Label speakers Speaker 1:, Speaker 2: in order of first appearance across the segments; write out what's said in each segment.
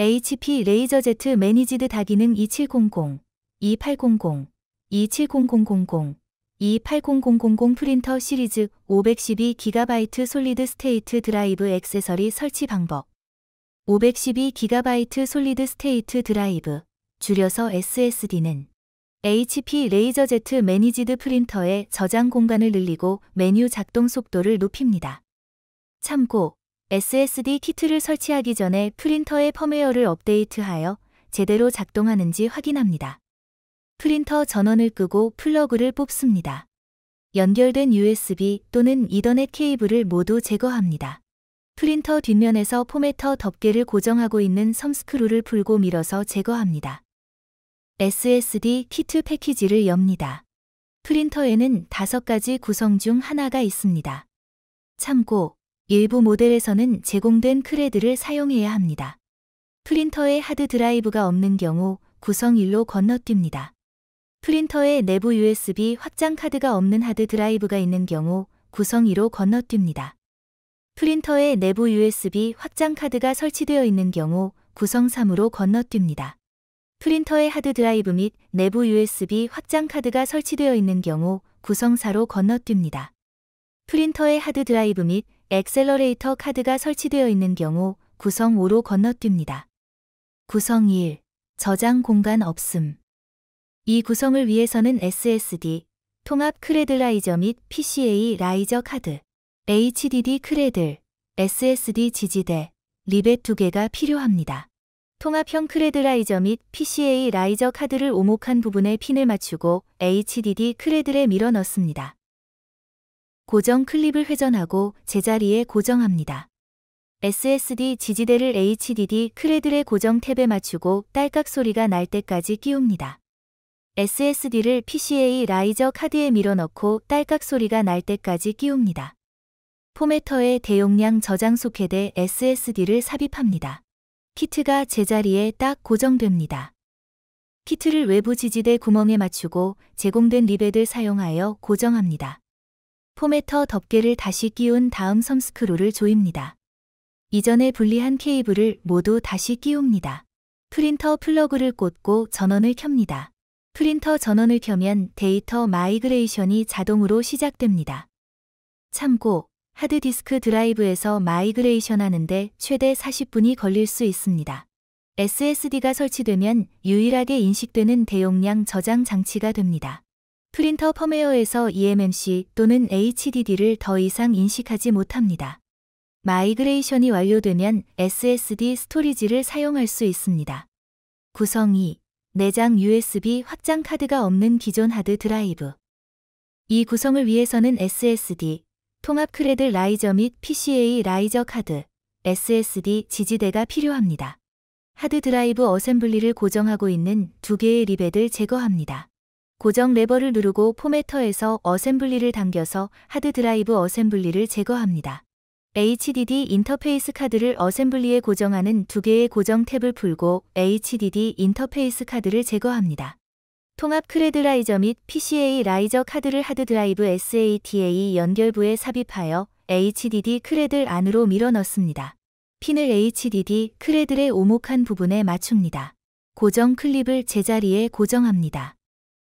Speaker 1: HP 레이저제트 매니지드 다기능 2700, 2800, 270000, 280000 프린터 시리즈 512GB 솔리드 스테이트 드라이브 액세서리 설치 방법 512GB 솔리드 스테이트 드라이브 줄여서 SSD는 HP 레이저제트 매니지드 프린터의 저장 공간을 늘리고 메뉴 작동 속도를 높입니다. 참고 SSD 키트를 설치하기 전에 프린터의 펌웨어를 업데이트하여 제대로 작동하는지 확인합니다. 프린터 전원을 끄고 플러그를 뽑습니다. 연결된 USB 또는 이더넷 케이블을 모두 제거합니다. 프린터 뒷면에서 포매터 덮개를 고정하고 있는 섬스크루를 풀고 밀어서 제거합니다. SSD 키트 패키지를 엽니다. 프린터에는 다섯 가지 구성 중 하나가 있습니다. 참고, 일부 모델에서는 제공된 크레드를 사용해야 합니다. 프린터에 하드 드라이브가 없는 경우 구성 1로 건너뜁니다. 프린터에 내부 USB 확장 카드가 없는 하드 드라이브가 있는 경우 구성 2로 건너뜁니다. 프린터에 내부 USB 확장 카드가 설치되어 있는 경우 구성 3으로 건너뜁니다. 프린터의 하드 드라이브 및 내부 USB 확장 카드가 설치되어 있는 경우 구성사로 건너뜁니다. 프린터의 하드 드라이브 및 엑셀러레이터 카드가 설치되어 있는 경우 구성 5로 건너뜁니다. 구성 1. 저장 공간 없음. 이 구성을 위해서는 SSD, 통합 크레드 라이저 및 PCA 라이저 카드, HDD 크레들, SSD 지지대, 리벳 두 개가 필요합니다. 통합형 크레드 라이저 및 PCA 라이저 카드를 오목한 부분에 핀을 맞추고 HDD 크레드에 밀어 넣습니다. 고정 클립을 회전하고 제자리에 고정합니다. SSD 지지대를 HDD 크레드의 고정 탭에 맞추고 딸깍 소리가 날 때까지 끼웁니다. SSD를 PCA 라이저 카드에 밀어넣고 딸깍 소리가 날 때까지 끼웁니다. 포매터에 대용량 저장 소켓에 SSD를 삽입합니다. 키트가 제자리에 딱 고정됩니다. 키트를 외부 지지대 구멍에 맞추고 제공된 리벳을 사용하여 고정합니다. 포매터 덮개를 다시 끼운 다음 섬스크루를 조입니다. 이전에 분리한 케이블을 모두 다시 끼웁니다. 프린터 플러그를 꽂고 전원을 켭니다. 프린터 전원을 켜면 데이터 마이그레이션이 자동으로 시작됩니다. 참고, 하드디스크 드라이브에서 마이그레이션 하는데 최대 40분이 걸릴 수 있습니다. SSD가 설치되면 유일하게 인식되는 대용량 저장 장치가 됩니다. 프린터 펌웨어에서 eMMC 또는 HDD를 더 이상 인식하지 못합니다. 마이그레이션이 완료되면 SSD 스토리지를 사용할 수 있습니다. 구성 2. 내장 USB 확장 카드가 없는 기존 하드 드라이브. 이 구성을 위해서는 SSD, 통합 크레드 라이저 및 PCA 라이저 카드, SSD 지지대가 필요합니다. 하드 드라이브 어셈블리를 고정하고 있는 두 개의 리벳을 제거합니다. 고정 레버를 누르고 포매터에서 어셈블리를 당겨서 하드 드라이브 어셈블리를 제거합니다. HDD 인터페이스 카드를 어셈블리에 고정하는 두 개의 고정 탭을 풀고 HDD 인터페이스 카드를 제거합니다. 통합 크레드 라이저 및 PCA 라이저 카드를 하드 드라이브 SATA 연결부에 삽입하여 HDD 크레들 안으로 밀어 넣습니다. 핀을 HDD 크레들의 오목한 부분에 맞춥니다. 고정 클립을 제자리에 고정합니다.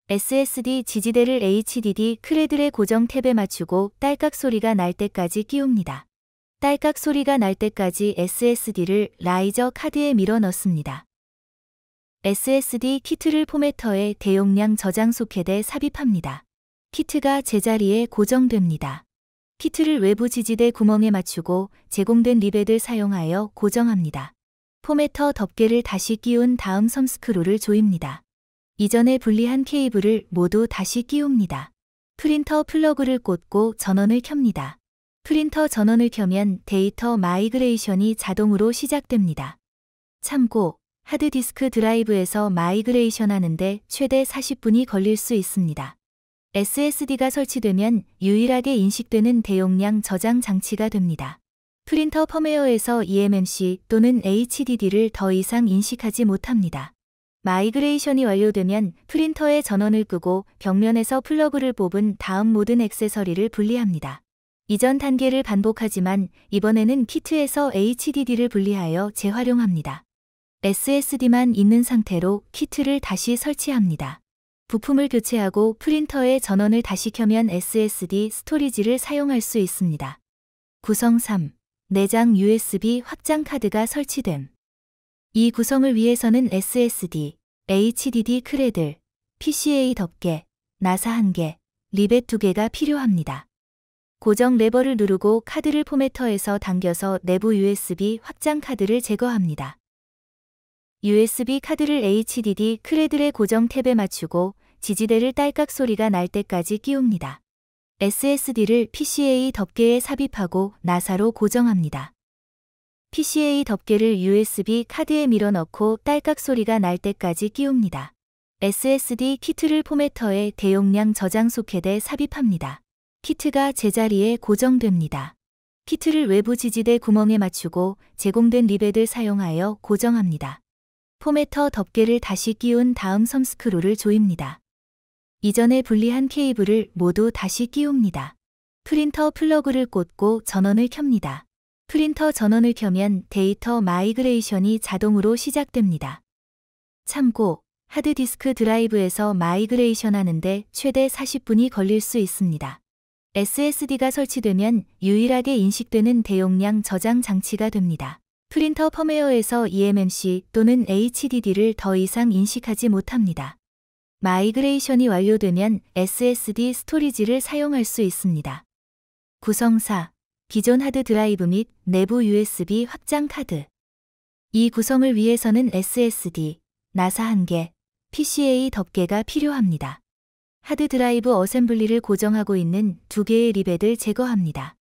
Speaker 1: SSD 지지대를 HDD 크레들의 고정 탭에 맞추고 딸깍 소리가 날 때까지 끼웁니다. 딸깍 소리가 날 때까지 SSD를 라이저 카드에 밀어 넣습니다. SSD 키트를 포매터에 대용량 저장 소켓에 삽입합니다. 키트가 제자리에 고정됩니다. 키트를 외부 지지대 구멍에 맞추고 제공된 리벳을 사용하여 고정합니다. 포매터 덮개를 다시 끼운 다음 섬스크루를 조입니다. 이전에 분리한 케이블을 모두 다시 끼웁니다. 프린터 플러그를 꽂고 전원을 켭니다. 프린터 전원을 켜면 데이터 마이그레이션이 자동으로 시작됩니다. 참고, 하드디스크 드라이브에서 마이그레이션 하는데 최대 40분이 걸릴 수 있습니다. SSD가 설치되면 유일하게 인식되는 대용량 저장 장치가 됩니다. 프린터 펌웨어에서 eMMC 또는 HDD를 더 이상 인식하지 못합니다. 마이그레이션이 완료되면 프린터의 전원을 끄고 벽면에서 플러그를 뽑은 다음 모든 액세서리를 분리합니다. 이전 단계를 반복하지만 이번에는 키트에서 HDD를 분리하여 재활용합니다. SSD만 있는 상태로 키트를 다시 설치합니다. 부품을 교체하고 프린터의 전원을 다시 켜면 SSD 스토리지를 사용할 수 있습니다. 구성 3. 내장 USB 확장 카드가 설치됨. 이 구성을 위해서는 SSD, HDD 크레들, PCA 덮개, 나사 1개, 리벳 2개가 필요합니다. 고정 레버를 누르고 카드를 포매터에서 당겨서 내부 USB 확장 카드를 제거합니다. USB 카드를 HDD 크레들의 고정 탭에 맞추고 지지대를 딸깍 소리가 날 때까지 끼웁니다. SSD를 PCA 덮개에 삽입하고 나사로 고정합니다. PCA 덮개를 USB 카드에 밀어 넣고 딸깍 소리가 날 때까지 끼웁니다. SSD 키트를 포매터에 대용량 저장 소켓에 삽입합니다. 키트가 제자리에 고정됩니다. 키트를 외부 지지대 구멍에 맞추고 제공된 리벳을 사용하여 고정합니다. 포매터 덮개를 다시 끼운 다음 섬스크루를 조입니다. 이전에 분리한 케이블을 모두 다시 끼웁니다. 프린터 플러그를 꽂고 전원을 켭니다. 프린터 전원을 켜면 데이터 마이그레이션이 자동으로 시작됩니다. 참고, 하드디스크 드라이브에서 마이그레이션 하는데 최대 40분이 걸릴 수 있습니다. SSD가 설치되면 유일하게 인식되는 대용량 저장 장치가 됩니다. 프린터 펌웨어에서 eMMC 또는 HDD를 더 이상 인식하지 못합니다. 마이그레이션이 완료되면 SSD 스토리지를 사용할 수 있습니다. 구성사, 기존 하드 드라이브 및 내부 USB 확장 카드. 이 구성을 위해서는 SSD, 나사 1개, PCA 덮개가 필요합니다. 하드 드라이브 어셈블리를 고정하고 있는 두 개의 리벳을 제거합니다.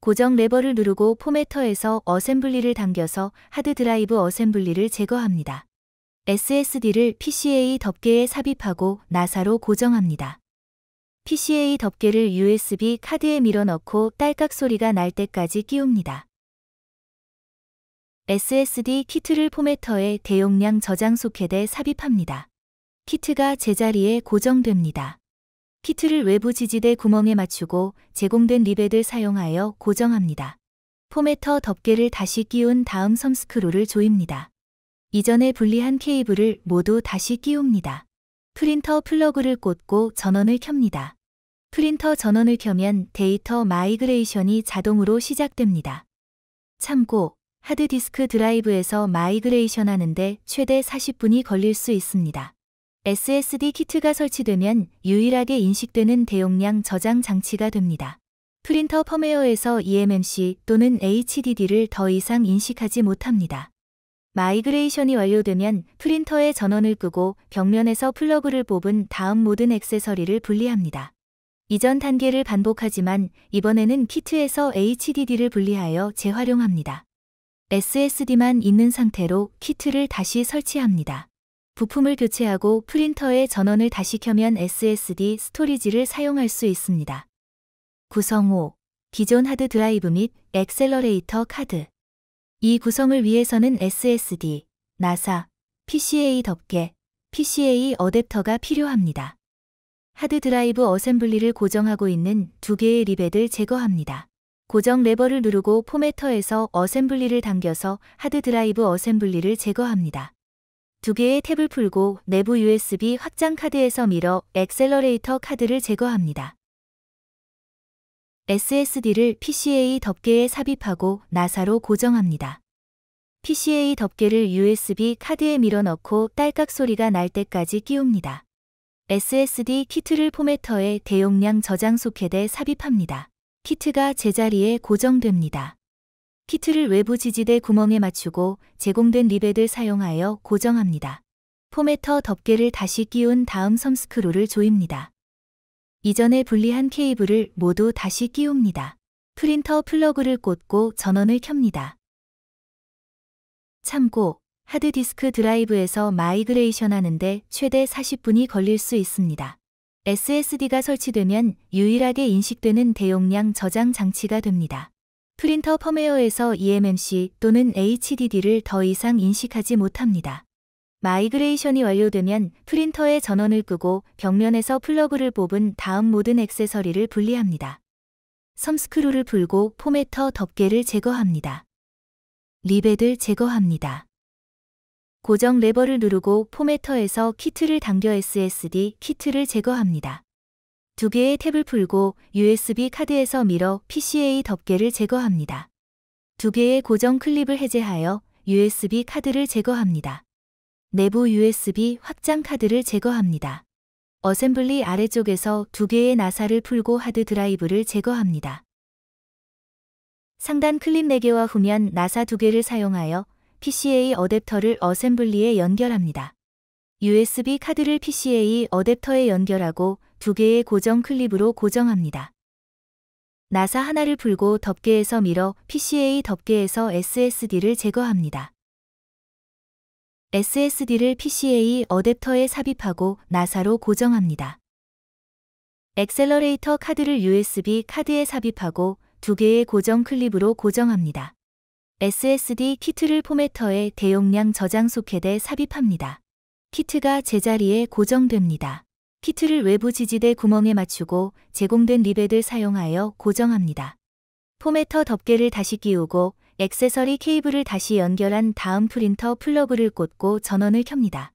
Speaker 1: 고정 레버를 누르고 포매터에서 어셈블리를 당겨서 하드 드라이브 어셈블리를 제거합니다. SSD를 PCA 덮개에 삽입하고 나사로 고정합니다. PCA 덮개를 USB 카드에 밀어 넣고 딸깍 소리가 날 때까지 끼웁니다. SSD 키트를 포매터에 대용량 저장 소켓에 삽입합니다. 키트가 제자리에 고정됩니다. 키트를 외부 지지대 구멍에 맞추고 제공된 리벳을 사용하여 고정합니다. 포매터 덮개를 다시 끼운 다음 섬스크루를 조입니다. 이전에 분리한 케이블을 모두 다시 끼웁니다. 프린터 플러그를 꽂고 전원을 켭니다. 프린터 전원을 켜면 데이터 마이그레이션이 자동으로 시작됩니다. 참고, 하드디스크 드라이브에서 마이그레이션 하는데 최대 40분이 걸릴 수 있습니다. SSD 키트가 설치되면 유일하게 인식되는 대용량 저장 장치가 됩니다. 프린터 펌웨어에서 eMMC 또는 HDD를 더 이상 인식하지 못합니다. 마이그레이션이 완료되면 프린터의 전원을 끄고 벽면에서 플러그를 뽑은 다음 모든 액세서리를 분리합니다. 이전 단계를 반복하지만 이번에는 키트에서 HDD를 분리하여 재활용합니다. SSD만 있는 상태로 키트를 다시 설치합니다. 부품을 교체하고 프린터의 전원을 다시 켜면 SSD 스토리지를 사용할 수 있습니다. 구성 5. 기존 하드 드라이브 및 엑셀러레이터 카드. 이 구성을 위해서는 SSD, 나사, PCA 덮개, PCA 어댑터가 필요합니다. 하드 드라이브 어셈블리를 고정하고 있는 두 개의 리벳을 제거합니다. 고정 레버를 누르고 포매터에서 어셈블리를 당겨서 하드 드라이브 어셈블리를 제거합니다. 두 개의 탭을 풀고 내부 USB 확장 카드에서 밀어 엑셀러레이터 카드를 제거합니다. SSD를 PCA 덮개에 삽입하고 나사로 고정합니다. PCA 덮개를 USB 카드에 밀어 넣고 딸깍 소리가 날 때까지 끼웁니다. SSD 키트를 포매터에 대용량 저장 소켓에 삽입합니다. 키트가 제자리에 고정됩니다. 키트를 외부 지지대 구멍에 맞추고 제공된 리벳을 사용하여 고정합니다. 포매터 덮개를 다시 끼운 다음 섬스크루를 조입니다. 이전에 분리한 케이블을 모두 다시 끼웁니다. 프린터 플러그를 꽂고 전원을 켭니다. 참고, 하드디스크 드라이브에서 마이그레이션 하는데 최대 40분이 걸릴 수 있습니다. SSD가 설치되면 유일하게 인식되는 대용량 저장 장치가 됩니다. 프린터 펌웨어에서 eMMC 또는 HDD를 더 이상 인식하지 못합니다. 마이그레이션이 완료되면 프린터의 전원을 끄고 벽면에서 플러그를 뽑은 다음 모든 액세서리를 분리합니다. 섬스크루를 풀고 포매터 덮개를 제거합니다. 리벳을 제거합니다. 고정 레버를 누르고 포매터에서 키트를 당겨 SSD 키트를 제거합니다. 두 개의 탭을 풀고 USB 카드에서 밀어 PCA 덮개를 제거합니다. 두 개의 고정 클립을 해제하여 USB 카드를 제거합니다. 내부 USB 확장 카드를 제거합니다. 어셈블리 아래쪽에서 두 개의 나사를 풀고 하드 드라이브를 제거합니다. 상단 클립 4개와 후면 나사 2개를 사용하여 PCA 어댑터를 어셈블리에 연결합니다. USB 카드를 PCA 어댑터에 연결하고 두 개의 고정 클립으로 고정합니다. 나사 하나를 풀고 덮개에서 밀어 PCA 덮개에서 SSD를 제거합니다. SSD를 PCA 어댑터에 삽입하고 나사로 고정합니다. 엑셀러레이터 카드를 USB 카드에 삽입하고 두 개의 고정 클립으로 고정합니다. SSD 키트를 포매터에 대용량 저장 소켓에 삽입합니다. 키트가 제자리에 고정됩니다. 키트를 외부 지지대 구멍에 맞추고 제공된 리벳을 사용하여 고정합니다. 포매터 덮개를 다시 끼우고 액세서리 케이블을 다시 연결한 다음 프린터 플러그를 꽂고 전원을 켭니다.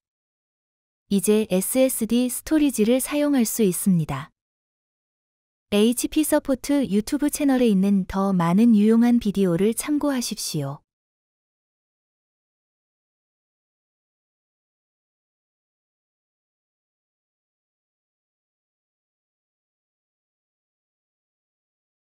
Speaker 1: 이제 SSD 스토리지를 사용할 수 있습니다. HP 서포트 유튜브 채널에 있는 더 많은 유용한 비디오를 참고하십시오.